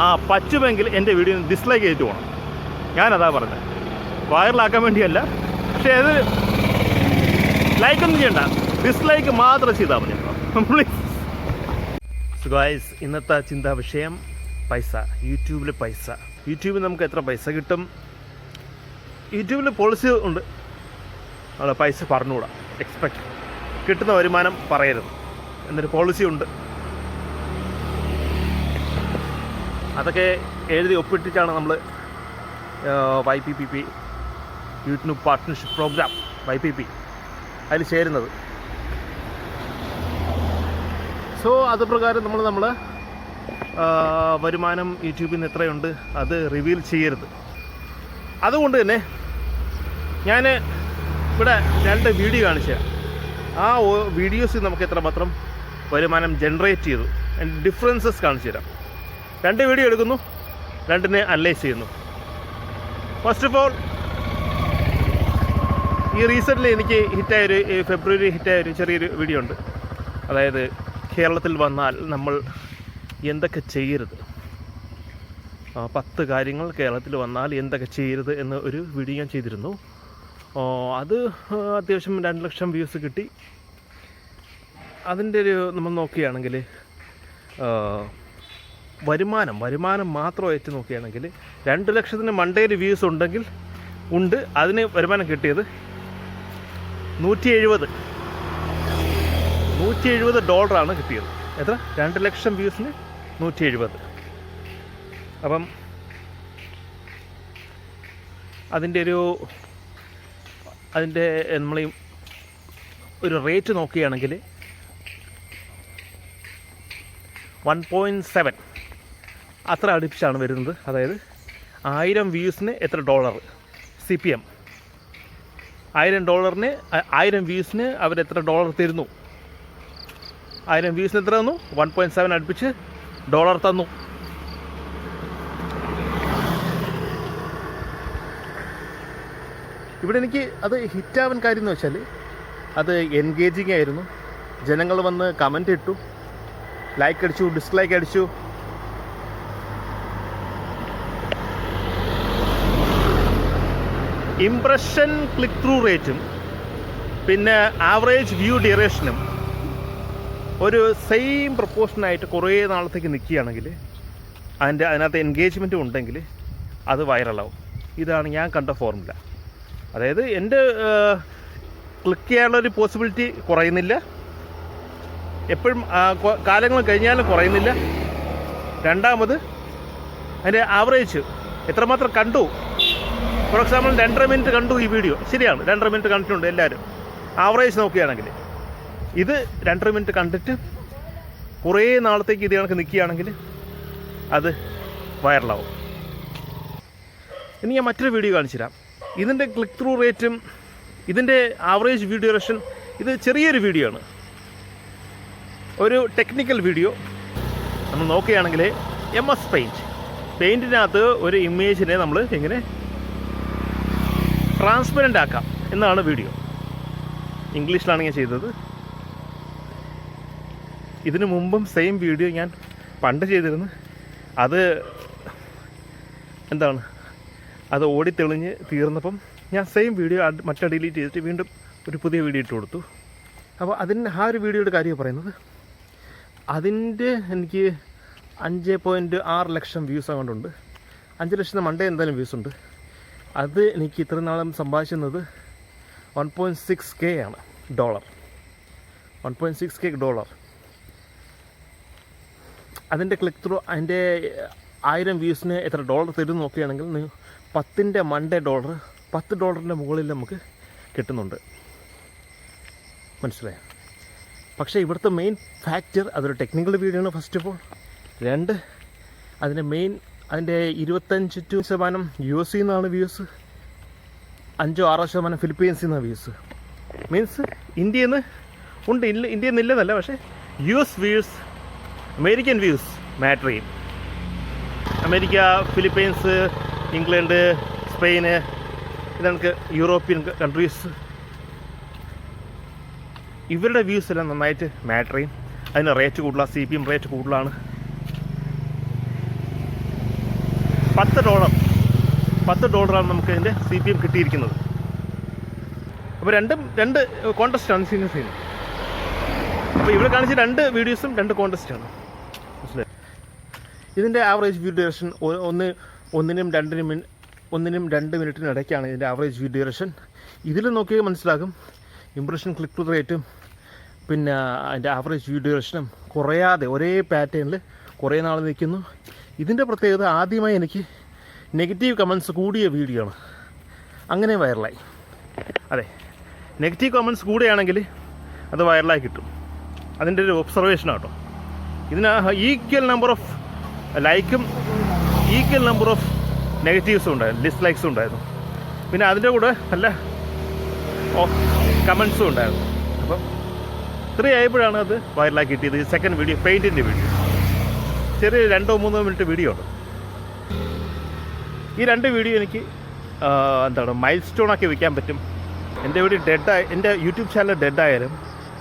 ആ പറ്റുമെങ്കിൽ എന്റെ വീഡിയോ ഡിസ്ലൈക്ക് ചെയ്തിട്ട് പോകണം ഞാനതാ പറഞ്ഞത്. വൈറലാക്കാൻ വേണ്ടിയല്ല. പക്ഷേ അത് ലൈക്കൊന്നും ചെയ്യണ്ട. ഡിസ്ലൈക്ക് മാത്രം ചെയ്താൽ മതി പ്ലീസ് ഇന്നത്തെ ചിന്താ വിഷയം പൈസ. യൂട്യൂബിൽ പൈസ. യൂട്യൂബിൽ നമുക്ക് എത്ര പൈസ കിട്ടും? യൂട്യൂബിൽ പോളിസി ഉണ്ട്. പൈസ പറഞ്ഞുകൂടാ. എക്സ്പെക്ട് കിട്ടുന്ന വരുമാനം പറയരുത്. എന്നൊരു പോളിസി ഉണ്ട്. അതൊക്കെ എഴുതി ഒപ്പിട്ടിട്ടാണ് നമ്മൾ Y P P P YouTube partnership program Y P P അതിൽ ചേരുന്നത്. സോ അത് പ്രകാരം നമ്മൾ നമ്മൾ വരുമാനം യൂട്യൂബിൽ നിന്ന് എത്രയുണ്ട് അത് റിവീൽ ചെയ്യരുത്. അതുകൊണ്ട് തന്നെ ഞാൻ ഇവിടെ രണ്ട് വീഡിയോ കാണിച്ചു ആ വീഡിയോസിൽ നമുക്ക് എത്രമാത്രം വരുമാനം ജനറേറ്റ് ചെയ്തു. ഡിഫറൻസസ് കാണിച്ചു തരാം. രണ്ട് വീഡിയോ എടുക്കുന്നു. രണ്ടിനെ അനലൈസ് ചെയ്യുന്നു. ഫസ്റ്റ് ഓഫ് ഓൾ ഈ റീസെന്റ്ലി എനിക്ക് ഹിറ്റായൊരു ഫെബ്രുവരി ഹിറ്റായ ഒരു ചെറിയൊരു വീഡിയോ ഉണ്ട്. അതായത് കേരളത്തിൽ വന്നാൽ നമ്മൾ എന്തൊക്കെ ചെയ്യരുത്? പത്ത് കാര്യങ്ങൾ കേരളത്തിൽ വന്നാൽ എന്തൊക്കെ ചെയ്യരുത് എന്ന് ഒരു വീഡിയോ ഞാൻ ചെയ്തിരുന്നു. അത് അത്യാവശ്യം രണ്ട് ലക്ഷം വ്യൂസ് കിട്ടി. അതിന്റെ ഒരു നമ്മൾ നോക്കുകയാണെങ്കിൽ ആ, വരുമാനം മാത്രം ഏറ്റു നോക്കുകയാണെങ്കിൽ രണ്ട് ലക്ഷത്തിന് മണ്ടയിൽ വ്യൂസ് ഉണ്ടെങ്കിൽ ഉണ്ട്. അതിന് വരുമാനം കിട്ടിയത് നൂറ്റി എഴുപത് നൂറ്റി എഴുപത് ഡോളറാണ് കിട്ടിയത്. എത്ര? രണ്ട് ലക്ഷം വ്യൂസിന് നൂറ്റി എഴുപത് അപ്പം അതിന്റെ ഒരു അതിന്റെ നമ്മൾ ഒരു റേറ്റ് നോക്കുകയാണെങ്കിൽ വൺ പോയിന്റ് സെവൻ അത്ര അടുപ്പിച്ചാണ് വരുന്നത്. അതായത് ആയിരം വ്യൂസിന് എത്ര ഡോളർ? സി പി എം ആയിരം ഡോളറിന് ആയിരം വ്യൂസിന് അവരെത്ര ഡോളർ തരുന്നു? ആയിരം വ്യൂസിന് എത്ര തന്നു? വൺ പോയിന്റ് സെവൻ അടുപ്പിച്ച് ഡോളർ തന്നു. ഇവിടെ എനിക്ക് അത് ഹിറ്റാവാൻ കാര്യം എന്ന് വെച്ചാൽ അത് എൻഗേജിങ് ആയിരുന്നു. ജനങ്ങൾ വന്ന് കമന്റ് ഇട്ടു. ലൈക്ക് അടിച്ചു ഡിസ്ലൈക്ക് അടിച്ചു. ഇംപ്രഷൻ ക്ലിക്ക് ത്രൂ റേറ്റും പിന്നെ ആവറേജ് വ്യൂ ഡ്യൂറേഷനും ഒരു സെയിം പ്രപ്പോർഷനായിട്ട് കുറേ നാളത്തേക്ക് നിൽക്കുകയാണെങ്കിൽ അതിന്റെ അതിനകത്ത് എൻഗേജ്മെന്റും ഉണ്ടെങ്കിൽ അത് വൈറലാവും ഇതാണ് ഞാൻ കണ്ട ഫോർമുല അതായത് എന്റെ ക്ലിക്ക് ചെയ്യാനുള്ളൊരു പോസിബിലിറ്റി കുറയുന്നില്ല. എപ്പോഴും കാലങ്ങൾ കഴിഞ്ഞാലും കുറയുന്നില്ല. രണ്ടാമത് അതിന്റെ ആവറേജ് എത്രമാത്രം കണ്ടു ഫോർ എക്സാമ്പിൾ രണ്ടര മിനിറ്റ് കണ്ടു ഈ വീഡിയോ ശരിയാണ് രണ്ടര മിനിറ്റ് കണ്ടിട്ടുണ്ട് എല്ലാവരും ആവറേജ് നോക്കുകയാണെങ്കിൽ. ഇത് രണ്ടര മിനിറ്റ് കണ്ടിട്ട് കുറേ നാളത്തേക്ക് ഇത് കണക്ക് നിൽക്കുകയാണെങ്കിൽ അത് വൈറലാവും ഇനി ഞാൻ മറ്റൊരു വീഡിയോ കാണിച്ചു തരാം. ഇതിന്റെ ക്ലിക്ക് ത്രൂ റേറ്റും ഇതിന്റെ ആവറേജ് വീഡിയോ ഡ്യൂറേഷൻ ഇത് ചെറിയൊരു വീഡിയോ ആണ്. ഒരു ടെക്നിക്കൽ വീഡിയോ നമ്മൾ നോക്കുകയാണെങ്കിൽ എം എസ് പെയിന്റ് പെയിന്റിനകത്ത് ഒരു ഇമേജിനെ നമ്മൾ എങ്ങനെ ട്രാൻസ്പെറന്റ് ആക്കാം എന്നാണ് വീഡിയോ ഇംഗ്ലീഷിലാണ് ഞാൻ ചെയ്തത്. ഇതിനു മുമ്പും സെയിം വീഡിയോ ഞാൻ പണ്ട് ചെയ്തിരുന്നു. അത് എന്താണ്? അത് ഓടി തെളിഞ്ഞ് തീർന്നപ്പം ഞാൻ സെയിം വീഡിയോ മറ്റേ ഡിലീറ്റ് ചെയ്തിട്ട് വീണ്ടും ഒരു പുതിയ വീഡിയോ ഇട്ട് കൊടുത്തു. അപ്പോൾ അതിന് ആ ഒരു വീഡിയോയുടെ കാര്യം പറയുന്നത് അതിന്റെ എനിക്ക് അഞ്ച് പോയിന്റ് ആറ് ലക്ഷം വ്യൂസ് അങ്ങോട്ടുണ്ട്. അഞ്ച് ലക്ഷം മണ്ടേ എന്തായാലും വ്യൂസ് ഉണ്ട്. അത് എനിക്ക് ഇത്ര നാളും സംഭാഷിക്കുന്നത് വൺ പോയിന്റ് സിക്സ് കെ ആണ് dollar one point six K dollar അതിന്റെ ക്ലിക്ക് ത്രൂ അതിന്റെ ആയിരം വ്യൂസിന് എത്ര ഡോളർ തരും നോക്കുകയാണെങ്കിൽ പത്തിന്റെ മൺഡേ ഡോളർ പത്ത് ഡോളറിന്റെ മുകളിൽ നമുക്ക് കിട്ടുന്നുണ്ട്. മനസ്സിലായോ? പക്ഷേ ഇവിടുത്തെ മെയിൻ ഫാക്ടർ അതൊരു ടെക്നിക്കൽ വീഡിയോ ആണ് ഫസ്റ്റ് ഓഫ് ഓൾ രണ്ട് അതിന്റെ മെയിൻ അതിന്റെ ഇരുപത്തഞ്ച് ടു ശതമാനം യു എസ് നിന്നാണ് വ്യൂസ് അഞ്ചോ ആറോ ശതമാനം ഫിലിപ്പീൻസിൽ നിന്നാണ് വ്യൂസ് മീൻസ് ഇന്ത്യയിൽ നിന്ന് ഉണ്ട് ഇല്ല ഇന്ത്യയിൽ നിന്ന് ഇല്ലെന്നല്ല പക്ഷേ U S views American views matter ചെയ്യും. അമേരിക്ക ഫിലിപ്പീൻസ് ഇംഗ്ലണ്ട് സ്പെയിന് ഇതൊക്കെ യൂറോപ്യൻ കൺട്രീസ് ഇവരുടെ വ്യൂസ് എല്ലാം നന്നായിട്ട് മാറ്റർ ചെയ്യും. അതിന് റേറ്റ് കൂടുതലാണ് സി പി എം റേറ്റ് കൂടുതലാണ്. പത്ത് ഡോളർ പത്ത് ഡോളറാണ് നമുക്ക് ഇതിന്റെ സി പി എം കിട്ടിയിരിക്കുന്നത്. അപ്പോൾ രണ്ടും രണ്ട് കോൺടസ്റ്റാണ് സീനിയർ സീനിയർ അപ്പോൾ ഇവിടെ കാണിച്ച രണ്ട് വീഡിയോസും രണ്ട് കോൺടെസ്റ്റാണ് മനസ്സിലായി? ഇതിന്റെ ആവറേജ് വ്യൂ ഡ്യൂറേഷൻ ഒന്ന് ഒന്നിനും രണ്ടിനും മിനി ഒന്നിനും രണ്ട് മിനിറ്റിനും ഇടയ്ക്കാണ് ഇതിന്റെ ആവറേജ് വ്യൂ ഡ്യൂറേഷൻ ഇതിൽ നോക്കിയാൽ മനസ്സിലാകും. ഇംപ്രഷൻ ക്ലിക്ക് റേറ്റും പിന്നെ അതിന്റെ ആവറേജ് വ്യൂ ഡ്യൂറേഷനും കുറയാതെ ഒരേ പാറ്റേണിൽ കുറേ നാൾ നിൽക്കുന്നു. ഇതിന്റെ പ്രത്യേകത ആദ്യമായി എനിക്ക് നെഗറ്റീവ് കമൻസ് കൂടിയ വീഡിയോ ആണ്. അങ്ങനെ വൈറലായി. അതെ നെഗറ്റീവ് കമൻസ് കൂടുകയാണെങ്കിൽ അത് വൈറലായി കിട്ടും. അതിന്റെ ഒരു ഒബ്സർവേഷൻ ആട്ടോ. ഇതിന് ഈക്വൽ നമ്പർ ഓഫ് ലൈക്കും ഈക്വൽ നമ്പർ ഓഫ് നെഗറ്റീവ്സും ഉണ്ടായിരുന്നു ഡിസ്ലൈക്സും ഉണ്ടായിരുന്നു. പിന്നെ അതിന്റെ കൂടെ നല്ല കമൻസും ഉണ്ടായിരുന്നു. അപ്പം ഇത്രയായപ്പോഴാണ് അത് വൈറലാക്കി കിട്ടിയത്. സെക്കൻഡ് വീഡിയോ പെയിന്റിന്റെ വീഡിയോ ചെറിയ രണ്ടോ മൂന്നോ മിനിറ്റ് വീഡിയോ ഉണ്ട്. ഈ രണ്ട് വീഡിയോ എനിക്ക് എന്താണ് മൈൽ സ്റ്റോണാക്കി വെക്കാൻ പറ്റും. എന്റെ വീഡിയോ ഡെഡായി എന്റെ യൂട്യൂബ് ചാനൽ ഡെഡായാലും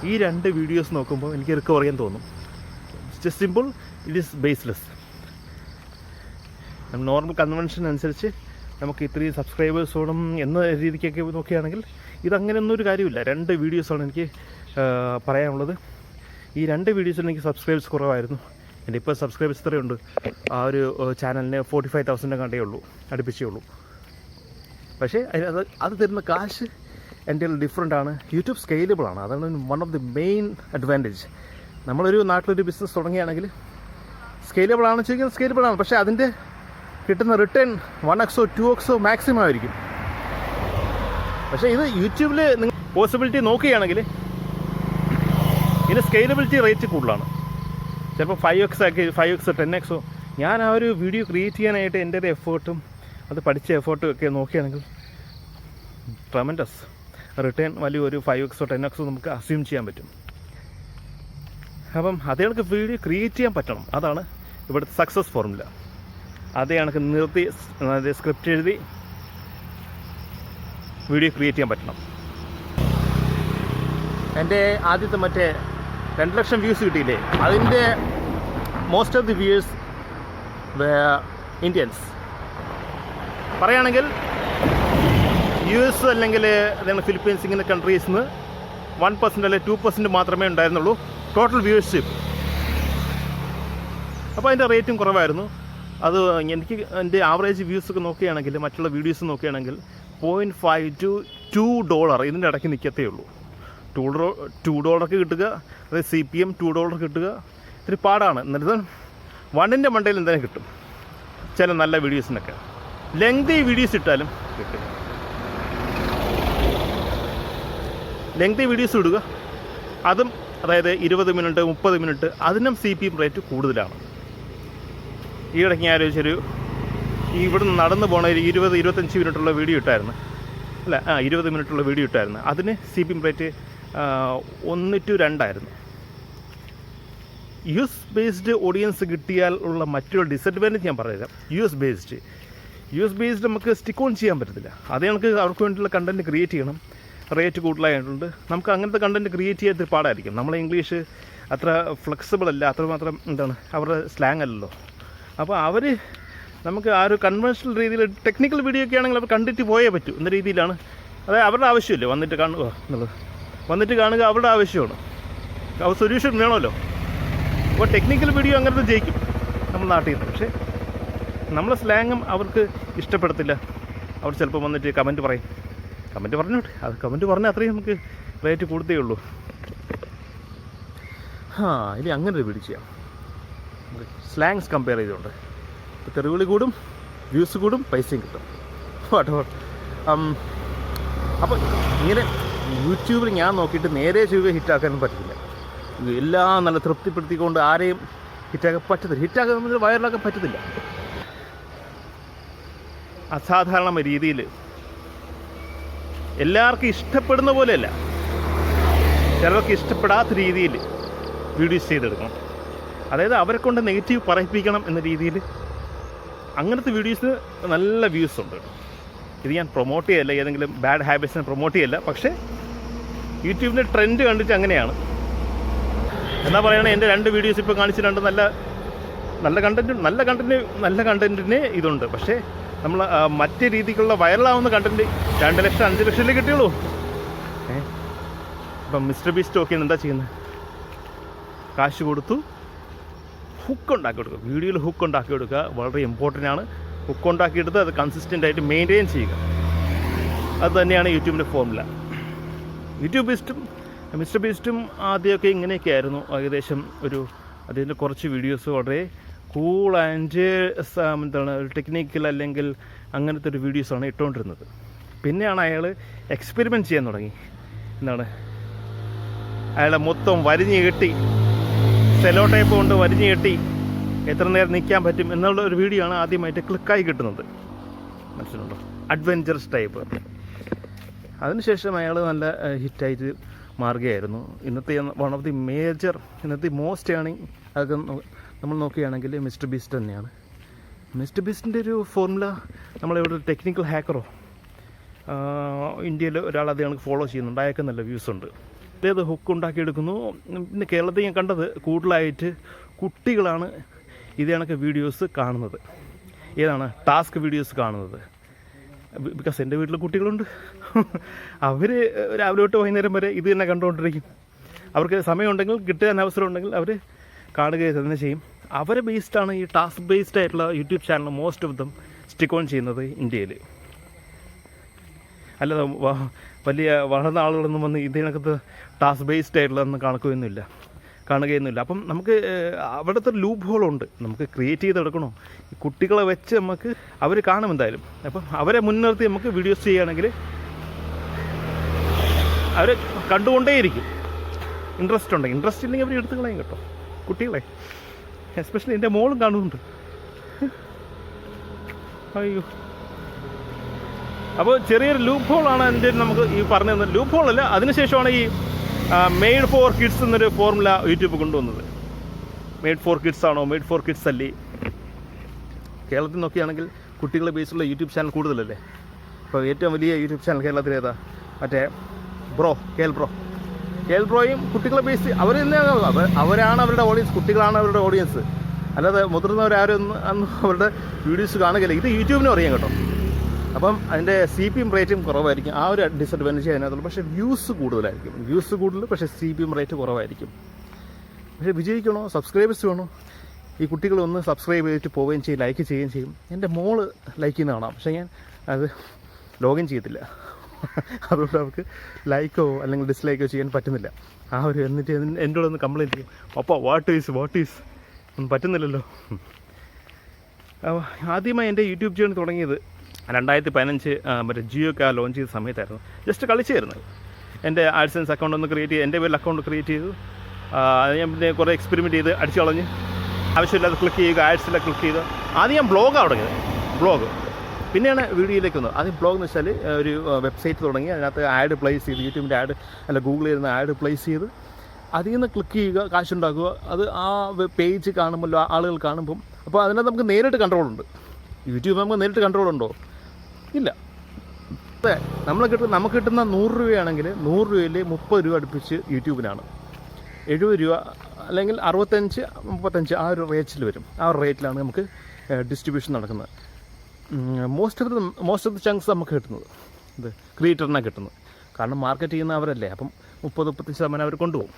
ഈ രണ്ട് വീഡിയോസ് നോക്കുമ്പോൾ എനിക്ക് റിക്കവർ ചെയ്യാൻ തോന്നും. Just simple it is baseless normal convention അനുസരിച്ച് നമുക്ക് ഇത്രയും സബ്സ്ക്രൈബേഴ്സ് വേണം എന്ന രീതിക്കൊക്കെ നോക്കുകയാണെങ്കിൽ ഇതങ്ങനെയൊന്നും ഒരു കാര്യമില്ല. രണ്ട് വീഡിയോസാണ് എനിക്ക് പറയാനുള്ളത്. ഈ രണ്ട് വീഡിയോസിൽ എനിക്ക് സബ്സ്ക്രൈബേഴ്സ് കുറവായിരുന്നു. എന്റെ ഇപ്പോൾ സബ്സ്ക്രൈബേഴ്സ് ഇത്രയേ ഉണ്ട് ആ ഒരു ചാനലിന് ഫോർട്ടി ഫൈവ് തൗസൻഡ് കണ്ടേ ഉള്ളൂ അടുപ്പിച്ചേ ഉള്ളൂ. പക്ഷേ അത് അത് തരുന്ന കാശ് എന്റെ ഡിഫറെന്റ് ആണ്. യൂട്യൂബ് സ്കെയിലബിൾ ആണ്. അതാണ് one of the main advantage നമ്മളൊരു നാട്ടിലൊരു ബിസിനസ് തുടങ്ങുകയാണെങ്കിൽ സ്കെയിലബിൾ ആണെന്ന് ചോദിക്കുന്നത് സ്കെയിലബിൾ ആണ്. പക്ഷേ അതിന്റെ കിട്ടുന്ന റിട്ടേൺ വൺ എക്സോ ടു എക്സോ മാക്സിമം ആയിരിക്കും. പക്ഷേ ഇത് യൂട്യൂബിൽ നിങ്ങൾ പോസിബിലിറ്റി നോക്കുകയാണെങ്കിൽ ഇതിന് സ്കെയിലബിലിറ്റി റേറ്റ് കൂടുതലാണ്. ചിലപ്പോൾ ഫൈവ് എക്സ് ആക്കി ഫൈവ് എക്സ് ടെൻ എക്സോ ഞാൻ ആ ഒരു വീഡിയോ ക്രിയേറ്റ് ചെയ്യാനായിട്ട് എന്റെ ഒരു എഫേർട്ടും അത് പഠിച്ച എഫേർട്ടും ഒക്കെ നോക്കുകയാണെങ്കിൽ ട്രമൻഡസ് റിട്ടേൺ വാല്യൂ ഒരു ഫൈവ് എക്സോ ടെൻ എക്സോ നമുക്ക് അസ്യൂം ചെയ്യാൻ പറ്റും. അപ്പം അതേ കണക്ക് വീഡിയോ ക്രിയേറ്റ് ചെയ്യാൻ പറ്റണം. അതാണ് ഇവിടുത്തെ സക്സസ് ഫോർമുല അതേ കണക്ക് നിർത്തി സ്ക്രിപ്റ്റ് എഴുതി വീഡിയോ ക്രിയേറ്റ് ചെയ്യാൻ പറ്റണം. എന്റെ ആദ്യത്തെ മറ്റേ രണ്ട് ലക്ഷം വ്യൂസ് കിട്ടിയില്ലേ? അതിന്റെ most of the views Indians പറയുകയാണെങ്കിൽ യു എസ് അല്ലെങ്കിൽ ഫിലിപ്പീൻസ് ഇങ്ങനെ കൺട്രീസിൽ നിന്ന് വൺ പെർസെന്റ് അല്ലെങ്കിൽ ടു പെർസെന്റ് മാത്രമേ ഉണ്ടായിരുന്നുള്ളൂ. ടോട്ടൽ വ്യൂവർഷിപ്പ് അപ്പോൾ അതിന്റെ റേറ്റും കുറവായിരുന്നു. അത് എനിക്ക് എന്റെ ആവറേജ് വ്യൂസ് ഒക്കെ നോക്കുകയാണെങ്കിൽ മറ്റുള്ള വീഡിയോസ് നോക്കുകയാണെങ്കിൽ point five two two dollar ഇതിന്റെ ഇടയ്ക്ക് നിൽക്കത്തേ ഉള്ളൂ. ടു ഡോ ടു ഡോളർക്ക് കിട്ടുക. അതായത് C P M two dollar കിട്ടുക. ഇത്തിരി പാടാണ്. എന്നിട്ട് വണ്ണിന്റെ മണ്ടയിൽ എന്തായാലും കിട്ടും. ചില നല്ല വീഡിയോസിനൊക്കെ ലെങ്തി വീഡിയോസ് ഇട്ടാലും കിട്ടും. ലെങ്തി വീഡിയോസ് ഇടുക. അതും അതായത് ഇരുപത് മിനിറ്റ് മുപ്പത് മിനിറ്റ് അതിനും സി പി എം റേറ്റ് കൂടുതലാണ്. ഈ ഇടയ്ക്ക് ഞാൻ ആലോചിച്ചൊരു ഇവിടെ നടന്നു പോണ ഒരു ഇരുപത് ഇരുപത്തഞ്ച് മിനിറ്റുള്ള വീഡിയോ ഇട്ടായിരുന്നു. അല്ല ആ ഇരുപത് മിനിറ്റുള്ള വീഡിയോ ഇട്ടായിരുന്നു. അതിന് സി പി എം റേറ്റ് ഒന്ന് ടു രണ്ടായിരുന്നു. യു എസ് ബേസ്ഡ് ഓഡിയൻസ് കിട്ടിയാൽ ഉള്ള മറ്റൊരു ഡിസഡ്വാന്റേജ് ഞാൻ പറഞ്ഞുതരാം. U S based U S based നമുക്ക് സ്റ്റിക്ക് ഓൺ ചെയ്യാൻ പറ്റത്തില്ല. അതേ നമുക്ക് അവർക്ക് വേണ്ടിയുള്ള കണ്ടന്റ് ക്രിയേറ്റ് ചെയ്യണം. റേറ്റ് കൂടുതലായിട്ടുണ്ട്. നമുക്ക് അങ്ങനത്തെ കണ്ടന്റ് ക്രിയേറ്റ് ചെയ്യാത്ത പാടായിരിക്കും. നമ്മളെ ഇംഗ്ലീഷ് അത്ര ഫ്ലെക്സിബിൾ അല്ല. അത്രമാത്രം എന്താണ്? അവരുടെ സ്ലാങ് അല്ലല്ലോ. അപ്പോൾ അവർ നമുക്ക് ആ ഒരു കൺവെൻഷണൽ രീതിയിൽ ടെക്നിക്കൽ വീഡിയോ ഒക്കെ ആണെങ്കിൽ അവർ കണ്ടിട്ട് പോയേ പറ്റൂ. എന്ന രീതിയിലാണ്. അതായത് അവരുടെ ആവശ്യമില്ലേ? വന്നിട്ട് കാണുക എന്നുള്ളത്. വന്നിട്ട് കാണുക അവരുടെ ആവശ്യമാണ്. അവർ സൊല്യൂഷൻ വേണമല്ലോ. അപ്പോൾ ടെക്നിക്കൽ വീഡിയോ അങ്ങനത്തെ ജയിക്കും നമ്മൾ നാട്ടിൽ നിന്ന്. പക്ഷേ നമ്മളെ സ്ലാങ്ങും അവർക്ക് ഇഷ്ടപ്പെടത്തില്ല. അവർ ചിലപ്പോൾ വന്നിട്ട് കമന്റ് പറയും. കമന്റ് പറഞ്ഞോട്ടെ. അത് കമന്റ് പറഞ്ഞാൽ അത്രയും നമുക്ക് റേറ്റ് കൊടുത്തേ ഉള്ളൂ. ആ ഇനി അങ്ങനെ ഒരു വീഡിയോ ചെയ്യാം. സ്ലാങ്സ് കമ്പയർ ചെയ്തുകൊണ്ട്. ഇപ്പോൾ തെറിവിളി കൂടും വ്യൂസ് കൂടും പൈസയും കിട്ടും. അപ്പോൾ ഇങ്ങനെ യൂട്യൂബിൽ ഞാൻ നോക്കിയിട്ട് നേരെ ചെയ്യുക ഹിറ്റാക്കാനും പറ്റില്ല. എല്ലാം നല്ല തൃപ്തിപ്പെടുത്തിക്കൊണ്ട് ആരെയും ഹിറ്റാക്കാൻ പറ്റത്തില്ല. ഹിറ്റാക്കാൻ നമ്മൾ വൈറലാക്കാൻ പറ്റത്തില്ല. അസാധാരണ രീതിയിൽ എല്ലാവർക്കും ഇഷ്ടപ്പെടുന്ന പോലെയല്ല. ചിലർക്ക് ഇഷ്ടപ്പെടാത്ത രീതിയിൽ വീഡിയോസ് ചെയ്തെടുക്കണം. അതായത് അവരെ കൊണ്ട് നെഗറ്റീവ് പറയിപ്പിക്കണം എന്ന രീതിയിൽ അങ്ങനത്തെ വീഡിയോസ് നല്ല വ്യൂസ് ഉണ്ട്. ഇത് ഞാൻ പ്രൊമോട്ട് ചെയ്യല്ല ഏതെങ്കിലും ബാഡ് ഹാബിറ്റ്സിനെ പ്രൊമോട്ട് ചെയ്യല്ല. പക്ഷേ യൂട്യൂബിന്റെ ട്രെൻഡ് കണ്ടിട്ട് അങ്ങനെയാണ്. എന്നാ പറയുകയാണെങ്കിൽ എന്റെ രണ്ട് വീഡിയോസ് ഇപ്പോൾ കാണിച്ചിട്ടുണ്ട് നല്ല നല്ല കണ്ടന്റ് നല്ല കണ്ടന്റ് നല്ല കണ്ടന്റിന് ഇതുണ്ട്. പക്ഷേ നമ്മൾ മറ്റു രീതിക്കുള്ള വൈറലാവുന്ന കണ്ടന്റ് രണ്ട് ലക്ഷം അഞ്ച് ലക്ഷത്തിലേ കിട്ടിയുള്ളൂ. ഏ? അപ്പം മിസ്റ്റർ ബീസ്റ്റ് ഓക്കെ എന്താ ചെയ്യുന്നത് കാശ് കൊടുത്തു ഹുക്ക് ഉണ്ടാക്കി കൊടുക്കുക. വീഡിയോയിൽ ഹുക്ക് ഉണ്ടാക്കി കൊടുക്കുക. വളരെ ഇമ്പോർട്ടന്റ് ആണ്. ഹുക്ക് ഉണ്ടാക്കിയെടുത്ത് അത് കൺസിസ്റ്റന്റ് ആയിട്ട് മെയിന്റെയിൻ ചെയ്യുക. അത് തന്നെയാണ് യൂട്യൂബിന്റെ ഫോർമുല യൂട്യൂബ് ബീസ്റ്റും മിസ്റ്റർ ബീസ്റ്റും ആദ്യമൊക്കെ ഇങ്ങനെയൊക്കെ ആയിരുന്നു. ഏകദേശം ഒരു അതിന്റെ കുറച്ച് വീഡിയോസ് വളരെ കൂൾ ആൻഡ് എന്താണ് ഒരു ടെക്നിക്കൽ അല്ലെങ്കിൽ അങ്ങനത്തെ ഒരു വീഡിയോസാണ് ഇട്ടുകൊണ്ടിരുന്നത് പിന്നെയാണ് അയാൾ എക്സ്പെരിമെന്റ് ചെയ്യാൻ തുടങ്ങി. എന്താണ്? അയാളെ മൊത്തം വരിഞ്ഞ് കെട്ടി സെലോ ടൈപ്പ് കൊണ്ട് വരിഞ്ഞ് കെട്ടി എത്ര നേരം നിൽക്കാൻ പറ്റും എന്നുള്ള ഒരു വീഡിയോ ആണ് ആദ്യമായിട്ട് ക്ലിക്കായി കിട്ടുന്നത്. മനസ്സിലുണ്ടോ? അഡ്വഞ്ചറസ് ടൈപ്പ് അതിനുശേഷം അയാൾ നല്ല ഹിറ്റായിട്ട് മാറുകയായിരുന്നു. ഇന്നത്തെ വൺ ഓഫ് ദി മേജർ ഇന്നത്തെ മോസ്റ്റ് ഏണിങ് അതൊക്കെ നമ്മൾ നോക്കുകയാണെങ്കിൽ മിസ്റ്റർ ബീസ്റ്റ് തന്നെയാണ്. മിസ്റ്റർ ബീസ്റ്റിന്റെ ഒരു ഫോർമുല നമ്മളിവിടെ ടെക്നിക്കൽ ഹാക്കറോ ഇന്ത്യയിൽ ഒരാൾ അത് കണക്ക് ഫോളോ ചെയ്യുന്നുണ്ട്. അയാൾക്ക് നല്ല വ്യൂസ് ഉണ്ട്. ഇതേത് ഹുക്ക് ഉണ്ടാക്കിയെടുക്കുന്നു. പിന്നെ കേരളത്തിൽ ഞാൻ കണ്ടത് കൂടുതലായിട്ട് കുട്ടികളാണ് ഇത് കണക്ക് വീഡിയോസ് കാണുന്നത്. ഏതാണ്? ടാസ്ക് വീഡിയോസ് കാണുന്നത്. ബിക്കോസ് എന്റെ വീട്ടിൽ കുട്ടികളുണ്ട്. അവർ രാവിലെ തൊട്ട് വൈകുന്നേരം വരെ ഇത് തന്നെ കണ്ടുകൊണ്ടിരിക്കും. അവർക്ക് സമയമുണ്ടെങ്കിൽ കിട്ടാൻ അവസരം ഉണ്ടെങ്കിൽ അവർ കാണുക തന്നെ ചെയ്യും. അവരെ ബേസ്ഡാണ് ഈ ടാസ്ക് ബേസ്ഡ് ആയിട്ടുള്ള YouTube channel most of them stick on ചെയ്യുന്നത് ഇന്ത്യയിൽ അല്ലാതെ വലിയ വളർന്ന ആളുകളൊന്നും വന്ന് ഇതിനകത്ത് ടാസ്ക് ബേസ്ഡ് ആയിട്ടുള്ളതൊന്നും കാണുകയൊന്നുമില്ല. കാണുകയൊന്നുമില്ല. അപ്പം നമുക്ക് അവിടുത്തെ ഒരു ലൂപ്പ് ഹോളുണ്ട് നമുക്ക് ക്രിയേറ്റ് ചെയ്തെടുക്കണോ? ഈ കുട്ടികളെ വെച്ച് നമുക്ക് അവർ കാണും എന്തായാലും. അപ്പം അവരെ മുൻനിർത്തി നമുക്ക് വീഡിയോസ് ചെയ്യുകയാണെങ്കിൽ അവർ കണ്ടുകൊണ്ടേയിരിക്കും. ഇൻട്രസ്റ്റ് ഉണ്ടെങ്കിൽ. ഇൻട്രസ്റ്റ് ഇല്ലെങ്കിൽ അവർ എടുത്തു കളയും കേട്ടോ. കുട്ടികളെ. എസ്പെഷ്യലി എന്റെ മോളും കാണുന്നുണ്ട്. അയ്യോ. അപ്പോൾ ചെറിയൊരു ലൂപ്പ് ഹോളാണ് എന്റെ നമുക്ക് ഈ പറഞ്ഞു തന്നത് ലൂപ്പ് ഹോളല്ല അതിനുശേഷമാണ് ഈ മെയ്ഡ് ഫോർ കിഡ്സ് എന്നൊരു ഫോർമുല യൂട്യൂബ് കൊണ്ടുവന്നത്. മെയ്ഡ് ഫോർ കിഡ്സ് ആണോ മെയ്ഡ് ഫോർ കിഡ്സ് അല്ലേ? കേരളത്തിൽ നോക്കിയാണെങ്കിൽ കുട്ടികളെ ബേസുള്ള യൂട്യൂബ് ചാനൽ കൂടുതലല്ലേ? അപ്പോൾ ഏറ്റവും വലിയ യൂട്യൂബ് ചാനൽ കേരളത്തിൽ ഏതാ? മറ്റേ ബ്രോ കേൽ ബ്രോ കേൽ ബ്രോയും കുട്ടികളെ ബേസ് അവർ അവരാണ് അവരുടെ ഓഡിയൻസ് കുട്ടികളാണ് അവരുടെ ഓഡിയൻസ് അല്ലാതെ മുതിർന്നവരാരും അവരുടെ വീഡിയോസ് കാണുകയില്ല. ഇത് യൂട്യൂബിനും അറിയാം കേട്ടോ. അപ്പം അതിന്റെ സി പി എം റേറ്റും കുറവായിരിക്കും. ആ ഒരു ഡിസഡ്വാന്റേജ് അതിനകത്തുള്ളൂ പക്ഷേ വ്യൂസ് കൂടുതലായിരിക്കും. വ്യൂസ് കൂടുതൽ പക്ഷേ സി പി എം റേറ്റ് കുറവായിരിക്കും. പക്ഷേ വിജയിക്കണോ സബ്സ്ക്രൈബേഴ്സ് വേണോ? ഈ കുട്ടികളൊന്ന് സബ്സ്ക്രൈബ് ചെയ്തിട്ട് പോവുകയും ചെയ്യും ലൈക്ക് ചെയ്യുകയും ചെയ്യും. എന്റെ മോൾ ലൈക്ക് ചെയ്യുന്ന കാണാം. പക്ഷേ ഞാൻ അത് ലോഗിൻ ചെയ്യത്തില്ല. അതുകൊണ്ട് അവർക്ക് ലൈക്കോ അല്ലെങ്കിൽ ഡിസ്ലൈക്കോ ചെയ്യാൻ പറ്റുന്നില്ല. ആ ഒരു എന്നിട്ട് എന്റെ ഒന്ന് കംപ്ലയിന്റ് ചെയ്യും. പപ്പ വാട്ട് ഈസ് വാട്ട് ഈസ് ഒന്നും പറ്റുന്നില്ലല്ലോ. ആദ്യമായി എന്റെ യൂട്യൂബ് ചാനൽ തുടങ്ങിയത് രണ്ടായിരത്തി പതിനഞ്ച് മറ്റേ ജിയോ ഒക്കെ ലോഞ്ച് ചെയ്ത സമയത്തായിരുന്നു. ജസ്റ്റ് കളിച്ചായിരുന്നു. എന്റെ ആഡ്സൻസ് അക്കൗണ്ട് ഒന്ന് ക്രിയേറ്റ് ചെയ്ത് എന്റെ പേരിൽ അക്കൗണ്ട് ക്രിയേറ്റ് ചെയ്തു. ഞാൻ പിന്നെ കുറേ എക്സ്പെരിമെന്റ് ചെയ്ത് അടിച്ചു കളഞ്ഞ്. ആവശ്യമില്ലാതെ ക്ലിക്ക് ചെയ്യുക ആഡ്സിലെ ക്ലിക്ക് ചെയ്ത് ആദ്യം ഞാൻ ബ്ലോഗാണ് തുടങ്ങിയത് ബ്ലോഗ് പിന്നെയാണ് വീഡിയോയിലേക്ക് വന്നത്. ആദ്യം ബ്ലോഗ് എന്ന് വെച്ചാൽ ഒരു വെബ്സൈറ്റ് തുടങ്ങി. അതിനകത്ത് ആഡ് പ്ലേസ് ചെയ്ത് യൂട്യൂബിന്റെ ആഡ് അല്ല ഗൂഗിളിൽ ഇരുന്ന് ആഡ് പ്ലേസ് ചെയ്ത്. അതിൽ നിന്ന് ക്ലിക്ക് ചെയ്യുക കാശുണ്ടാക്കുക. അത് ആ പേജ് കാണുമ്പോൾ ആളുകൾ കാണുമ്പം. അപ്പോൾ അതിനകത്ത് നമുക്ക് നേരിട്ട് കൺട്രോളുണ്ട് യൂട്യൂബ് നമുക്ക് നേരിട്ട് കൺട്രോൾ ഉണ്ടോ? ഇല്ല. അതെ നമ്മൾ കിട്ടുന്ന നമുക്ക് കിട്ടുന്ന നൂറ് രൂപയാണെങ്കിൽ നൂറ് രൂപയിൽ മുപ്പത് രൂപ അടുപ്പിച്ച് യൂട്യൂബിനാണ്. എഴുപത് രൂപ അല്ലെങ്കിൽ അറുപത്തഞ്ച് മുപ്പത്തഞ്ച് ആ ഒരു റേറ്റിൽ വരും. ആ ഒരു റേറ്റിലാണ് നമുക്ക് ഡിസ്ട്രിബ്യൂഷൻ നടക്കുന്നത്. Most of the most of the chunks നമുക്ക് കിട്ടുന്നത്. ഇത് ക്രിയേറ്ററിനാണ് കിട്ടുന്നത്. കാരണം മാർക്കറ്റ് ചെയ്യുന്ന അവരല്ലേ അപ്പം മുപ്പത് മുപ്പത്തഞ്ച് ശതമാനം അവർ കൊണ്ടുപോകും.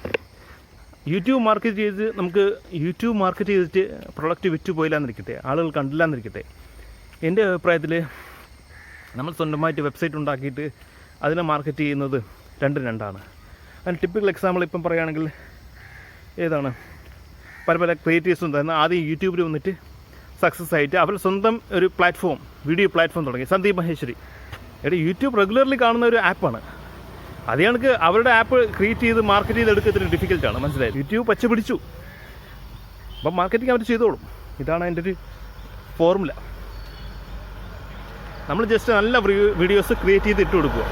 യൂട്യൂബ് മാർക്കറ്റ് ചെയ്ത് നമുക്ക് യൂട്യൂബ് മാർക്കറ്റ് ചെയ്തിട്ട് പ്രൊഡക്റ്റ് വിറ്റ് പോയില്ലാന്നിരിക്കട്ടെ ആളുകൾ കണ്ടില്ലാന്നിരിക്കട്ടെ എന്റെ അഭിപ്രായത്തിൽ നമ്മൾ സ്വന്തമായിട്ട് വെബ്സൈറ്റ് ഉണ്ടാക്കിയിട്ട് അതിനെ മാർക്കറ്റ് ചെയ്യുന്നത് രണ്ടും രണ്ടാണ്. അതിന് ടിപ്പിക്കൽ എക്സാമ്പിൾ ഇപ്പം പറയുകയാണെങ്കിൽ ഏതാണ്? പല പല ക്രിയേറ്റീവ്സ് തന്നെ ആദ്യം യൂട്യൂബിൽ വന്നിട്ട് സക്സസ് ആയിട്ട് അവർ സ്വന്തം ഒരു പ്ലാറ്റ്ഫോം വീഡിയോ പ്ലാറ്റ്ഫോം തുടങ്ങി. സന്ദീപ് മഹേശ്വരി. എടാ യൂട്യൂബ് റെഗുലർലി കാണുന്ന ഒരു ആപ്പാണ് അത് കണക്ക് അവരുടെ ആപ്പ് ക്രിയേറ്റ് ചെയ്ത് മാർക്കറ്റ് ചെയ്ത് എടുക്കത്തിന് ഡിഫിക്കൽട്ടാണ് മനസ്സിലായത് യൂട്യൂബ് പച്ച പിടിച്ചു. അപ്പം മാർക്കറ്റിംഗ് അവർ ചെയ്തോളും. ഇതാണ് അതിന്റെ ഒരു ഫോർമുല നമ്മൾ ജസ്റ്റ് നല്ല വീഡിയോസ് ക്രിയേറ്റ് ചെയ്ത് ഇട്ട് കൊടുക്കുക.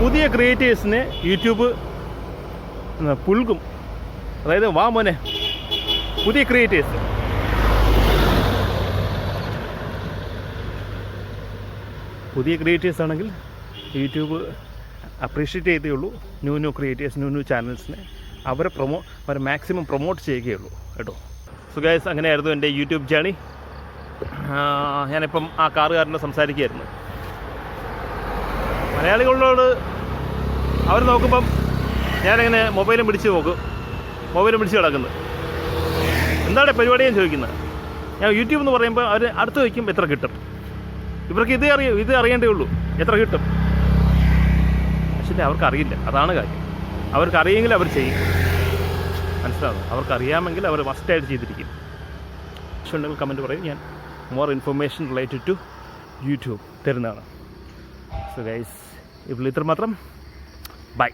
പുതിയ ക്രിയേറ്റേഴ്സിനെ യൂട്യൂബ് പുൽകും. അതായത് വാ മോനെ. പുതിയ ക്രിയേറ്റേഴ്സ് പുതിയ ക്രിയേറ്റേഴ്സ് ആണെങ്കിൽ യൂട്യൂബ് അപ്രീഷിയേറ്റ് ചെയ്തേ ഉള്ളൂ. New new creators new new ചാനൽസിനെ അവരെ പ്രൊമോ അവരെ മാക്സിമം പ്രൊമോട്ട് ചെയ്യുകയുള്ളൂ കേട്ടോ. സുഖായസ് അങ്ങനെയായിരുന്നു എന്റെ യൂട്യൂബ് ജേണി ഞാനിപ്പം ആ കാറുകാരനെ സംസാരിക്കുകയായിരുന്നു. മലയാളികളോട് അവർ നോക്കുമ്പം ഞാനിങ്ങനെ മൊബൈലും പിടിച്ച് നോക്കും. മൊബൈലും പിടിച്ച് കിടക്കുന്നു. എന്താണ് പരിപാടി ഞാൻ ചോദിക്കുന്നത്? ഞാൻ യൂട്യൂബ് എന്ന് പറയുമ്പോൾ അവർ അടുത്ത് വയ്ക്കും എത്ര കിട്ടും. ഇവർക്ക് ഇതേ അറിയ ഇത് അറിയേണ്ടേ ഉള്ളൂ എത്ര കിട്ടും. പക്ഷേ അവർക്ക് അറിയില്ല അതാണ് കാര്യം. അവർക്ക് അറിയെങ്കിൽ അവർ ചെയ്യും. മനസ്സിലാവും അവർക്ക് അറിയാമെങ്കിൽ അവർ മസ്റ്റായിട്ട് ചെയ്തിരിക്കും. പക്ഷേ ഉണ്ടെങ്കിൽ കമന്റ് പറയും ഞാൻ more information related to YouTube തരുന്നതാണ്. സോ ഗൈസ് ഇപ്പോൾ ഇത്ര മാത്രം ബൈ